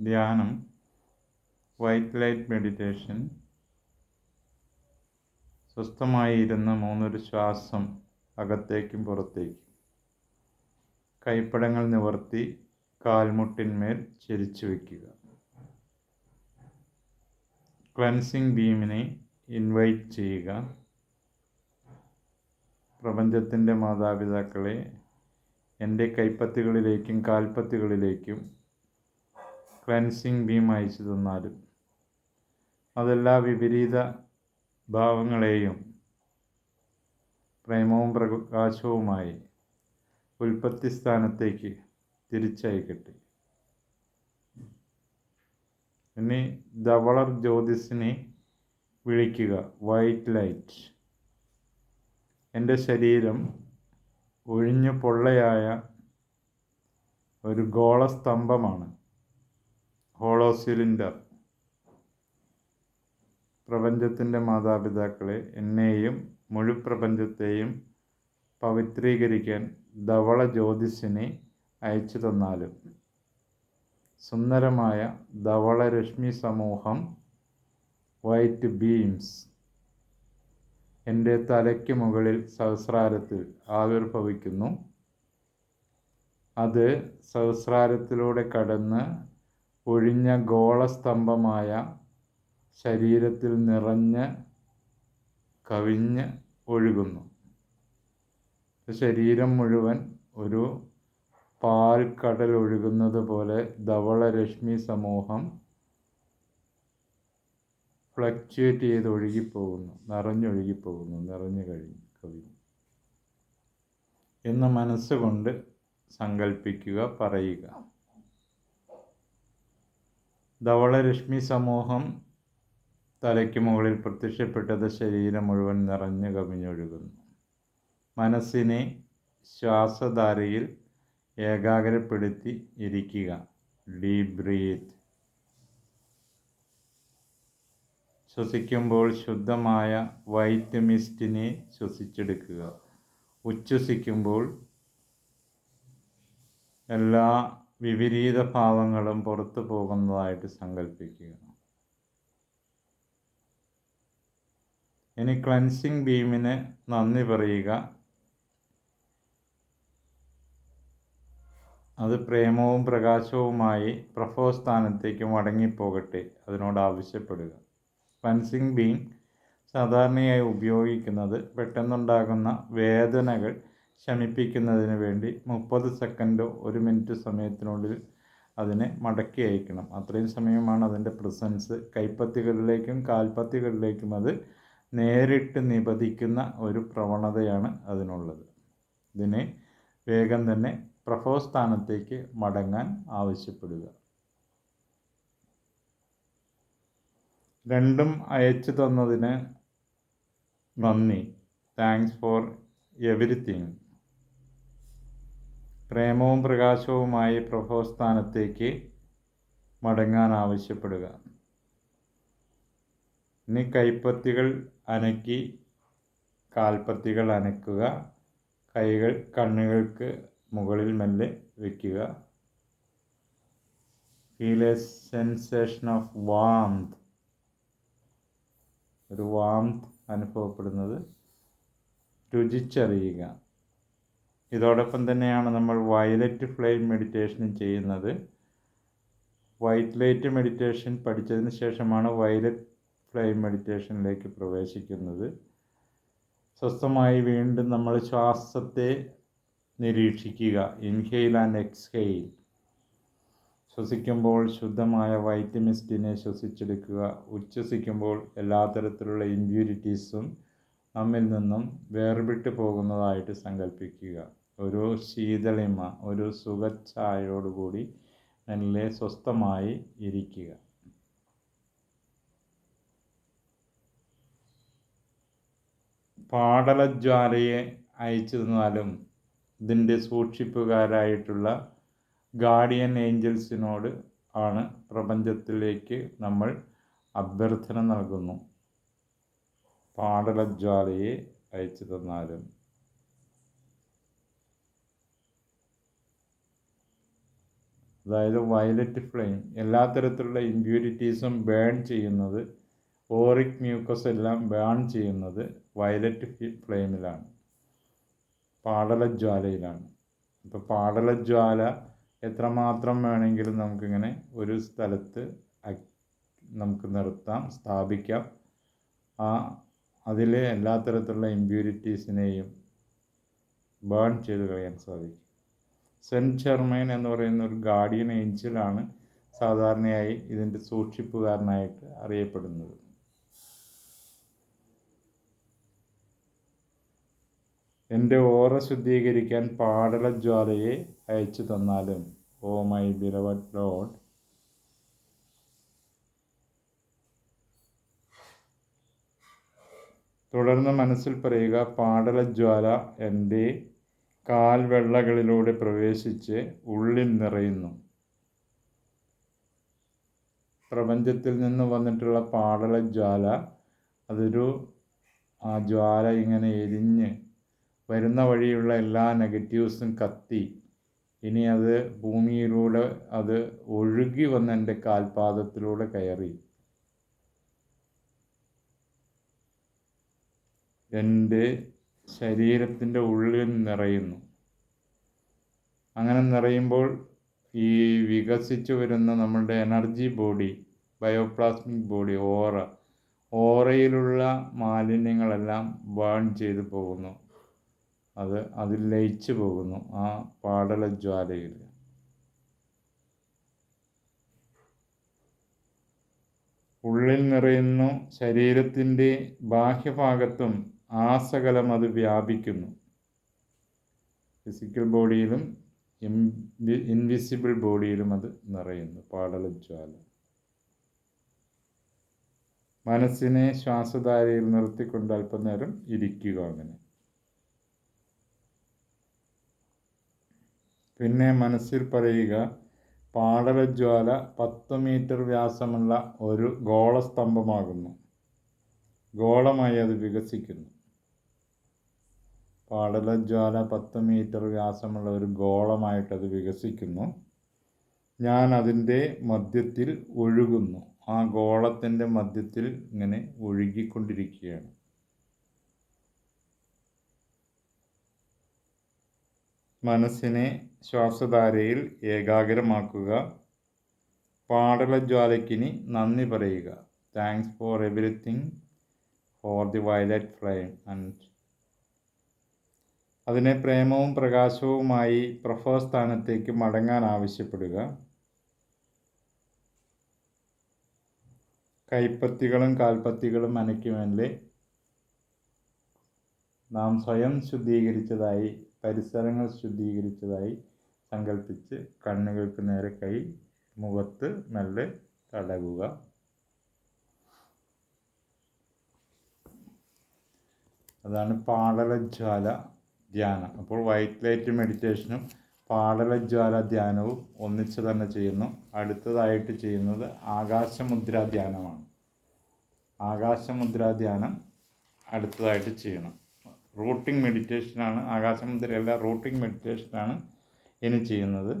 ധ്യാനം white light meditation സ്വസ്ഥമായി ഇരുന്ന് മൂന്നൊരു ശ്വാസം അകത്തേക്കും പുറത്തേക്കും. കൈപ്പടങ്ങൾ നിവർത്തി കാൽമുട്ടിന്മേൽ ചരിച്ചു വയ്ക്കുക. ക്ലൻസിംഗ് ബീമിനെ ഇൻവൈറ്റ് ചെയ്യുക. പ്രപഞ്ചത്തിന്റെ മാതാപിതാക്കളെ എന്റെ കൈപ്പത്തികളിലേക്കും കാൽപ്പത്തികളിലേക്കും ക്ലൻസിങ് ബീം അയച്ചു തന്നാലും അതെല്ലാ വിപരീത ഭാവങ്ങളെയും പ്രേമവും പ്രകാശവുമായി ഉൽപ്പത്തി സ്ഥാനത്തേക്ക് തിരിച്ചയക്കട്ടെ. ഇനി ധവളർ ജ്യോതിസിനെ വിളിക്കുക. വൈറ്റ് ലൈറ്റ് എന്റെ ശരീരം ഒഴിഞ്ഞു പൊള്ളയായ ഒരു ഗോളസ്തംഭമാണ് ഹോളോ സിലിണ്ടർ പ്രപഞ്ചത്തിന്റെ മാതാപിതാക്കളെ എന്നെയും മുഴുപ്രപഞ്ചത്തെയും പവിത്രീകരിക്കാൻ ധവള ജ്യോതിസിനെ അയച്ചു തന്നാലും. സുന്ദരമായ ധവള രശ്മി സമൂഹം വൈറ്റ് ബീംസ് എന്റെ തലയ്ക്ക് മുകളിൽ സഹസ്രാരത്തിൽ ആവിർഭവിക്കുന്നു. അത് സഹസ്രാരത്തിലൂടെ കടന്ന് ഒഴിഞ്ഞ ഗോളസ്തംഭമായ ശരീരത്തിൽ നിറഞ്ഞ് കവിഞ്ഞ് ഒഴുകുന്നു. ശരീരം മുഴുവൻ ഒരു പാൽ കടൽ ഒഴുകുന്നത് പോലെ ധവള രശ്മി സമൂഹം ഫ്ലക്ച്വേറ്റ് ചെയ്ത് ഒഴുകിപ്പോകുന്നു നിറഞ്ഞൊഴുകിപ്പോകുന്നു നിറഞ്ഞു കഴിഞ്ഞു കവിഞ്ഞു. എന്ന് മനസ്സുകൊണ്ട് സങ്കല്പിക്കുക പറയുക. ധവളരശ്മി സമൂഹം തലയ്ക്ക് മുകളിൽ പ്രത്യക്ഷപ്പെട്ടത് ശരീരം മുഴുവൻ നിറഞ്ഞു കവിഞ്ഞൊഴുകുന്നു. മനസ്സിനെ ശ്വാസധാരയിൽ ഏകാഗ്രപ്പെടുത്തി ഇരിക്കുക. ഡീപ് ബ്രീത്ത് ശ്വസിക്കുമ്പോൾ ശുദ്ധമായ വൈറ്റ് മിസ്റ്റിനെ ശ്വസിച്ചെടുക്കുക. ഉച്ഛ്വസിക്കുമ്പോൾ എല്ലാ വിപരീത ഭാവങ്ങളും പുറത്തു പോകുന്നതായിട്ട് സങ്കല്പിക്കുക ഇനി ക്ലൻസിങ് ബീമിന് നന്ദി പറയുക. അത് പ്രേമവും പ്രകാശവുമായി പ്രഭവസ്ഥാനത്തേക്ക് മടങ്ങിപ്പോകട്ടെ അതിനോട് ആവശ്യപ്പെടുക. ക്ലൻസിങ് ബീം സാധാരണയായി ഉപയോഗിക്കുന്നത് പെട്ടെന്നുണ്ടാകുന്ന വേദനകൾ ശമിപ്പിക്കുന്നതിന് വേണ്ടി മുപ്പത് സെക്കൻഡോ ഒരു മിനിറ്റ് സമയത്തിനുള്ളിൽ അതിനെ മടക്കി അയക്കണം. അത്രയും സമയമാണ് അതിന്റെ പ്രസൻസ് കൈപ്പത്തികളിലേക്കും കാൽപ്പത്തികളിലേക്കും അത് നേരിട്ട് നിപതിക്കുന്ന ഒരു പ്രവണതയാണ് അതിനുള്ളത്. ഇതിനെ വേഗം തന്നെ പ്രഭവസ്ഥാനത്തേക്ക് മടങ്ങാൻ ആവശ്യപ്പെടുക. രണ്ടും അയച്ചു തന്നതിന് നന്ദി. താങ്ക്സ് ഫോർ എവരിത്തിങ് പ്രേമവും പ്രകാശവുമായി പ്രഭവസ്ഥാനത്തേക്ക് മടങ്ങാൻ ആവശ്യപ്പെടുക. ഇനി കൈപ്പത്തികൾ അനക്കി കാൽപ്പത്തികൾ അനക്കുക. കൈകൾ കണ്ണുകൾക്ക് മുകളിൽ മെല്ലെ വയ്ക്കുക feel a sensation of warmth ഒരു വാംത് അനുഭവപ്പെടുന്നത് രുചിച്ചറിയുക. ഇതോടൊപ്പം തന്നെയാണ് നമ്മൾ വയലറ്റ് ഫ്ലെയിം മെഡിറ്റേഷൻ ചെയ്യുന്നത്. വൈറ്റ് ലൈറ്റ് മെഡിറ്റേഷൻ പഠിച്ചതിന് ശേഷമാണ് വയലറ്റ് ഫ്ലെയിം മെഡിറ്റേഷനിലേക്ക് പ്രവേശിക്കുന്നത്. സ്വസ്ഥമായി വീണ്ടും നമ്മൾ ശ്വാസത്തെ നിരീക്ഷിക്കുക. ഇൻഹെയിൽ ആൻഡ് എക്സ്ഹെയിൽ ശ്വസിക്കുമ്പോൾ ശുദ്ധമായ വൈറ്റ് മിസ്റ്റിനെ ശ്വസിച്ചെടുക്കുക. ഉച്ഛസിക്കുമ്പോൾ എല്ലാ തരത്തിലുള്ള ഇമ്പ്യൂരിറ്റീസും നമ്മിൽ നിന്നും വേർപെട്ട് പോകുന്നതായിട്ട് സങ്കല്പിക്കുക ഒരു ശീതളിമ ഒരു സുഖച്ഛായയോടുകൂടി നല്ല സ്വസ്ഥമായി ഇരിക്കുക. പാടലജ്വാലയെ അയച്ചു തന്നാലും ഇതിന്റെ സൂക്ഷിപ്പുകാരായിട്ടുള്ള ഗാർഡിയൻ ഏഞ്ചൽസിനോട് ആണ് പ്രപഞ്ചത്തിലേക്ക് നമ്മൾ അഭ്യർത്ഥന നൽകുന്നു. പാടലജ്വാലയെ അയച്ചു തന്നാലും അതായത് വയലറ്റ് ഫ്ലെയിം എല്ലാ തരത്തിലുള്ള ഇമ്പ്യൂരിറ്റീസും ബേൺ ചെയ്യുന്നത് ഓറിക് മ്യൂക്കസ് എല്ലാം ബേൺ ചെയ്യുന്നത് വയലറ്റ് ഫ്ലെയിമിലാണ് പാടലജ്വാലയിലാണ്. അപ്പോൾ പാടലജ്വാല എത്രമാത്രം വേണമെങ്കിലും നമുക്കിങ്ങനെ ഒരു സ്ഥലത്ത് നമുക്ക് നിർത്താം സ്ഥാപിക്കാം. ആ അതിലെ എല്ലാ തരത്തിലുള്ള ഇമ്പ്യൂരിറ്റീസിനെയും ബേൺ ചെയ്ത് കളയാൻ സാധിക്കും. സെന്റ് ചെർമൈൻ എന്ന് പറയുന്ന ഒരു ഗാർഡിയൻ ഏഞ്ചലാണ് സാധാരണയായി ഇതിന്റെ സൂക്ഷിപ്പുകാരനായിട്ട് അറിയപ്പെടുന്നത്. എന്റെ ഓറ ശുദ്ധീകരിക്കാൻ പാടലജ്വാലയെ അയച്ചു തന്നാലും ഓ മൈ ബിലവഡ് ലോഡ്. തുടർന്ന് മനസ്സിൽ പറയുക പാടലജ്വാല എന്റെ കാൽവെള്ളകളിലൂടെ പ്രവേശിച്ച് ഉള്ളിൽ നിറയുന്നു. പ്രപഞ്ചത്തിൽ നിന്ന് വന്നിട്ടുള്ള പാടലജ്വാല അതൊരു ആ ജ്വാല ഇങ്ങനെ എരിഞ്ഞ് വരുന്ന വഴിയുള്ള എല്ലാ നെഗറ്റീവ്സും കത്തി. ഇനി അത് ഭൂമിയിലൂടെ അത് ഒഴുകി വന്ന് എന്റെ കാൽപാദത്തിലൂടെ കയറി. എന്റെ ശരീരത്തിന്റെ ഉള്ളിൽ നിറയുന്നു. അങ്ങനെ നിറയുമ്പോൾ ഈ വികസിച്ചു വരുന്ന നമ്മളുടെ energy body bioplasmic body aura ഓറയിലുള്ള മാലിന്യങ്ങളെല്ലാം ബേൺ ചെയ്തു പോകുന്നു. അത് അതിൽ ലയിച്ചു പോകുന്നു ആ പാടല ജ്വാലയിൽ ഉള്ളിൽ നിറയുന്നു ശരീരത്തിന്റെ ബാഹ്യഭാഗത്തും ആസകലം അത് വ്യാപിക്കുന്നു. ഫിസിക്കൽ ബോഡിയിലും ഇൻവിസിബിൾ ബോഡിയിലും അത് നിറയുന്നു. പാടലജ്വാല. മനസ്സിനെ ശ്വാസധാരയിൽ നിർത്തിക്കൊണ്ട് അല്പനേരം ഇരിക്കുക അങ്ങനെ. പിന്നെ മനസ്സിൽ പറയുക പാടലജ്വാല പത്ത് മീറ്റർ വ്യാസമുള്ള ഒരു ഗോളസ്തംഭമാകുന്നു ഗോളമായി അത് വികസിക്കുന്നു. പാടലജ്വാല പത്ത് മീറ്റർ വ്യാസമുള്ള ഒരു ഗോളമായിട്ടത് വികസിക്കുന്നു. ഞാൻ അതിന്റെ മധ്യത്തിൽ ഒഴുകുന്നു. ആ ഗോളത്തിന്റെ മധ്യത്തിൽ ഇങ്ങനെ ഒഴുകിക്കൊണ്ടിരിക്കുകയാണ്. മനസ്സിനെ ശ്വാസധാരയിൽ ഏകാഗ്രമാക്കുക. പാടലജ്വാലയ്ക്കിനി നന്ദി പറയുക. Thanks for everything for the violet flame and അതിനെ പ്രേമവും പ്രകാശവുമായി പ്രഭവസ്ഥാനത്തേക്ക് മടങ്ങാൻ ആവശ്യപ്പെടുക. കൈപ്പത്തികളും കാൽപ്പത്തികളും അനയ്ക്കുമല്ലേ നാം സ്വയം ശുദ്ധീകരിച്ചതായി പരിസരങ്ങൾ ശുദ്ധീകരിച്ചതായി സങ്കല്പിച്ച് കണ്ണുകൾക്ക് നേരെ കൈ മുഖത്ത് നല്ല തടവുക. അതാണ് പാടലജ്വാല. ധ്യാനം. അപ്പോൾ വൈറ്റ് ലൈറ്റ് മെഡിറ്റേഷനും പാടലജ്വാല ധ്യാനവും ഒന്നിച്ച് തന്നെ ചെയ്യുന്നു. അടുത്തതായിട്ട് ചെയ്യുന്നത് ആകാശമുദ്ര ധ്യാനമാണ്. ആകാശമുദ്ര ധ്യാനം അടുത്തതായിട്ട് ചെയ്യണം. റൂട്ടിംഗ് മെഡിറ്റേഷനാണ് ആകാശമുദ്രയല്ല റൂട്ടിംഗ് മെഡിറ്റേഷനാണ് ഇനി ചെയ്യുന്നത്.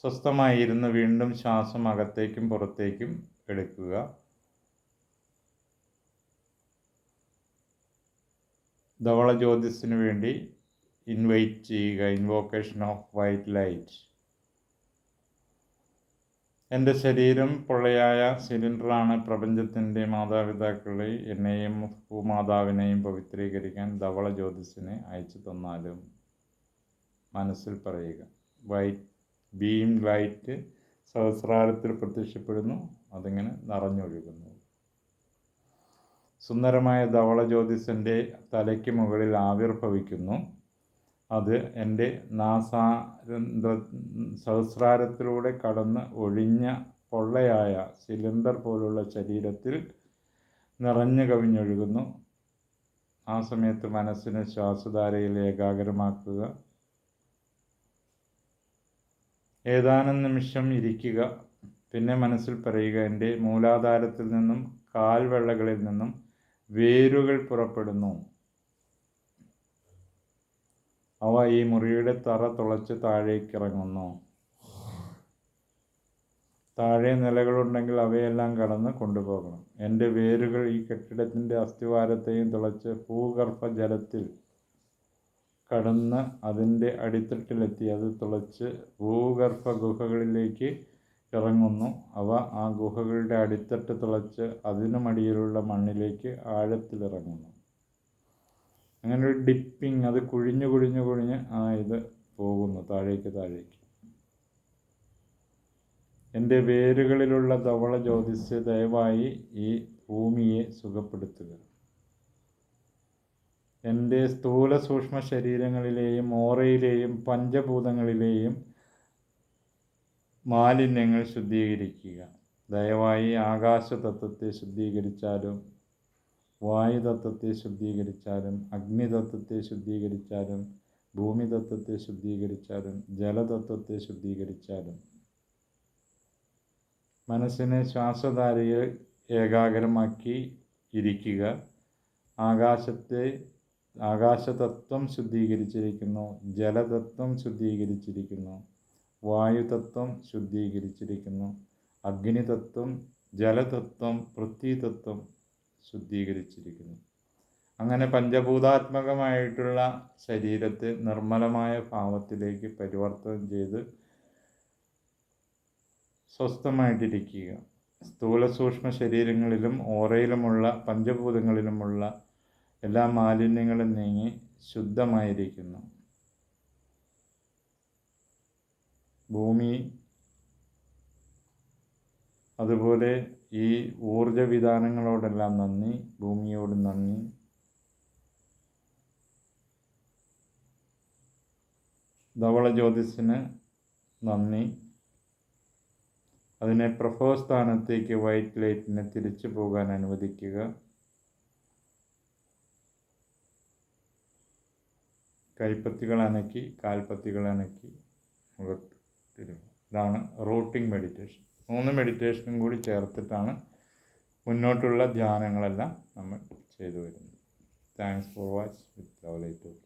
സ്വസ്ഥമായിരുന്ന് വീണ്ടും ശ്വാസം അകത്തേക്കും പുറത്തേക്കും എടുക്കുക. ധവള ജ്യോതിസിന് വേണ്ടി ഇൻവൈറ്റ് ചെയ്യുക ഇൻവോക്കേഷൻ ഓഫ് വൈറ്റ് ലൈറ്റ് എന്റെ ശരീരം പൊള്ളയായ സിലിണ്ടറാണ് പ്രപഞ്ചത്തിന്റെ മാതാപിതാക്കളെ എന്നെയും ഭൂമാതാവിനെയും പവിത്രീകരിക്കാൻ ധവള ജ്യോതിസിനെ അയച്ചു തന്നാലും മനസ്സിൽ പറയുക. വൈറ്റ് ബീം ലൈറ്റ് സഹസ്രാരത്തിൽ പ്രത്യക്ഷപ്പെടുന്നു. അതിങ്ങനെ നിറഞ്ഞൊഴുകുന്നു. സുന്ദരമായ ധവള ജ്യോതിസിന്റെ തലയ്ക്ക് മുകളിൽ ആവിർഭവിക്കുന്നു. അത് എന്റെ നാസാരന്ധ്ര സഹസ്രാരത്തിലൂടെ കടന്ന് ഒഴിഞ്ഞ പൊള്ളയായ സിലിണ്ടർ പോലുള്ള ശരീരത്തിൽ നിറഞ്ഞു കവിഞ്ഞൊഴുകുന്നു. ആ സമയത്ത് മനസ്സിനെ ശ്വാസധാരയിൽ ഏകാഗ്രമാക്കുക. ഏതാനും നിമിഷം ഇരിക്കുക. പിന്നെ മനസ്സിൽ പറയുക എന്റെ മൂലാധാരത്തിൽ നിന്നും കാൽവെള്ളകളിൽ നിന്നും വേരുകൾ പുറപ്പെടുന്നു. അവ ഈ മുറിയുടെ തറ തുളച്ച് താഴേക്ക് ഇറങ്ങുന്നു. താഴെ നിലകളുണ്ടെങ്കിൽ അവയെല്ലാം കടന്ന് കൊണ്ടുപോകണം. എന്റെ വേരുകൾ ഈ കെട്ടിടത്തിന്റെ അസ്ഥിവാരത്തെയും തുളച്ച് ഭൂഗർഭ ജലത്തിൽ കടന്ന് അതിന്റെ അടിത്തട്ടിലെത്തി. അത് തുളച്ച് ഭൂഗർഭ ഗുഹകളിലേക്ക് ഇറങ്ങുന്നു. അവ ആ ഗുഹകളുടെ അടിത്തട്ട് തുളച്ച് അതിനുമടിയിലുള്ള മണ്ണിലേക്ക് ആഴത്തിലിറങ്ങുന്നു. അങ്ങനെ ഒരു ഡിപ്പിംഗ് അത് കുഴിഞ്ഞു കുഴിഞ്ഞു കുഴിഞ്ഞ് ആ ഇത് പോകുന്നു താഴേക്ക് താഴേക്ക്. എന്റെ വേരുകളിലുള്ള ധവള ജ്യോതിസ് ദയവായി ഈ ഭൂമിയെ സുഖപ്പെടുത്തുക. എന്റെ സ്ഥൂല സൂക്ഷ്മ ശരീരങ്ങളിലെയും ഓറയിലെയും പഞ്ചഭൂതങ്ങളിലെയും മാലിന്യങ്ങൾ ശുദ്ധീകരിക്കുക. ദയവായി ആകാശ തത്വത്തെ ശുദ്ധീകരിച്ചാലും വായുതത്വത്തെ ശുദ്ധീകരിച്ചാലും അഗ്നിതത്വത്തെ ശുദ്ധീകരിച്ചാലും ഭൂമിതത്വത്തെ ശുദ്ധീകരിച്ചാലും ജലതത്വത്തെ ശുദ്ധീകരിച്ചാലും. മനസ്സിനെ ശ്വാസധാരയിൽ ഏകാഗ്രമാക്കി ഇരിക്കുക. ആകാശത്തെ ആകാശതത്വം ശുദ്ധീകരിച്ചിരിക്കുന്നു ജലതത്വം ശുദ്ധീകരിച്ചിരിക്കുന്നു. വായുതത്വം ശുദ്ധീകരിച്ചിരിക്കുന്നു. അഗ്നിതത്വം ജലതത്വം പൃഥ്വിതത്വം ശുദ്ധീകരിച്ചിരിക്കുന്നു. അങ്ങനെ പഞ്ചഭൂതാത്മകമായിട്ടുള്ള ശരീരത്തെ നിർമ്മലമായ ഭാവത്തിലേക്ക് പരിവർത്തനം ചെയ്ത് സ്വസ്ഥമായിട്ടിരിക്കുക. സ്ഥൂല സൂക്ഷ്മ ശരീരങ്ങളിലും ഓറയിലുമുള്ള പഞ്ചഭൂതങ്ങളിലുമുള്ള എല്ലാ മാലിന്യങ്ങളും നീങ്ങി ശുദ്ധമായിരിക്കുന്നു. ഭൂമി അതുപോലെ ഈ ഊർജ വിധാനങ്ങളോടെല്ലാം നന്ദി ഭൂമിയോട് നന്ദി. ധവള ജ്യോതിസിന് നന്ദി. അതിനെ പ്രഭവസ്ഥാനത്തേക്ക് വൈറ്റ് ലൈറ്റിനെ തിരിച്ചു പോകാൻ അനുവദിക്കുക. കൈപ്പത്തികൾ അനക്കി കാൽപ്പത്തികൾ അനക്കി മുഖത്തിരുക ഇതാണ് റൂട്ടിംഗ് മെഡിറ്റേഷൻ. മൂന്ന് മെഡിറ്റേഷനും കൂടി ചേർത്തിട്ടാണ് മുന്നോട്ടുള്ള ധ്യാനങ്ങളെല്ലാം നമ്മൾ ചെയ്തു വരുന്നത്. Thanks for watch with love light of